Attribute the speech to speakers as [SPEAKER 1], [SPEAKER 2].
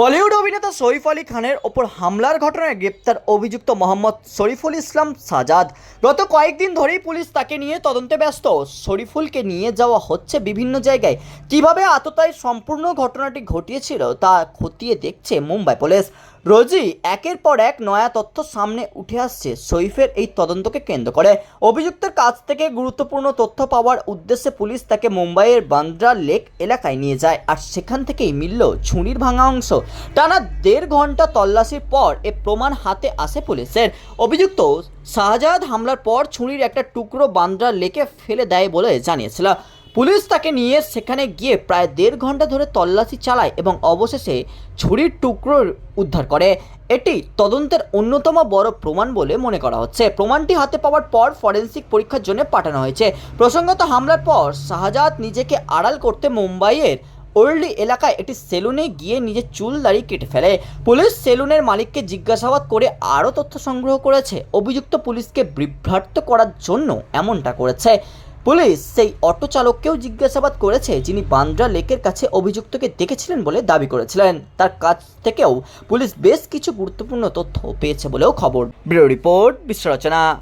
[SPEAKER 1] বলিউড অভিনেতা সৈফ আলী খানের ওপর হামলার ঘটনায় গ্রেপ্তার অভিযুক্ত মোহাম্মদ শরীফুল ইসলাম সাজাদ। গত কয়েকদিন ধরেই পুলিশ তাকে নিয়ে তদন্তে ব্যস্ত। শরীফুলকে নিয়ে যাওয়া হচ্ছে বিভিন্ন জায়গায়। কীভাবে আততায়ী সম্পূর্ণ ঘটনাটি ঘটিয়েছিল তা খতিয়ে দেখছে মুম্বাই পুলিশ। রোজই একের পর এক নয়া তথ্য সামনে উঠে আসছে। সৈফের এই তদন্তকে কেন্দ্র করে অভিযুক্তের কাছ থেকে গুরুত্বপূর্ণ তথ্য পাওয়ার উদ্দেশ্যে পুলিশ তাকে মুম্বাইয়ের বান্দ্রা লেক এলাকায় নিয়ে যায় আর সেখান থেকেই মিলল ছুরির ভাঙা অংশ। টানা দেড় ঘণ্টা তল্লাশির পর এ প্রমাণ হাতে আসে পুলিশের। অভিযুক্ত শাহজাদ হামলার পর ছুরির একটা টুকরো বান্দ্রা লেকে ফেলে দেয় বলে জানিয়েছিল। পুলিশ তাকে নিয়ে সেখানে গিয়ে প্রায় দেড় ঘণ্টা ধরে তল্লাশি চালায় এবং অবশেষে ছুরির টুকরো উদ্ধার করে। এটি তদন্তের অন্যতম বড় প্রমাণ বলে মনে করা হচ্ছে। প্রমাণটি হাতে পাওয়ার পর ফরেন্সিক পরীক্ষার জন্য পাঠানো হয়েছে। প্রসঙ্গত হামলার পর শাহজাদ নিজেকে আড়াল করতে মুম্বাইয়ের ওল্ডি এলাকায় একটি সেলুনে গিয়ে নিজের চুল দাড়ি কেটে ফেলে। পুলিশ সেলুনের মালিককে জিজ্ঞাসাবাদ করে আরও তথ্য সংগ্রহ করেছে। অভিযুক্ত পুলিশকে বিভ্রান্ত করার জন্য এমনটা করেছে। পুলিশ সেই অটো চালককেও জিজ্ঞাসাবাদ করেছে, যিনি বান্দ্রা লেকের কাছে অভিযুক্তকে দেখেছিলেন বলে দাবি করেছিলেন। তার কাছ থেকেও পুলিশ বেশ কিছু গুরুত্বপূর্ণ তথ্য পেয়েছে বলেও খবর। ব্যুরো রিপোর্ট বিশ্ব রচনা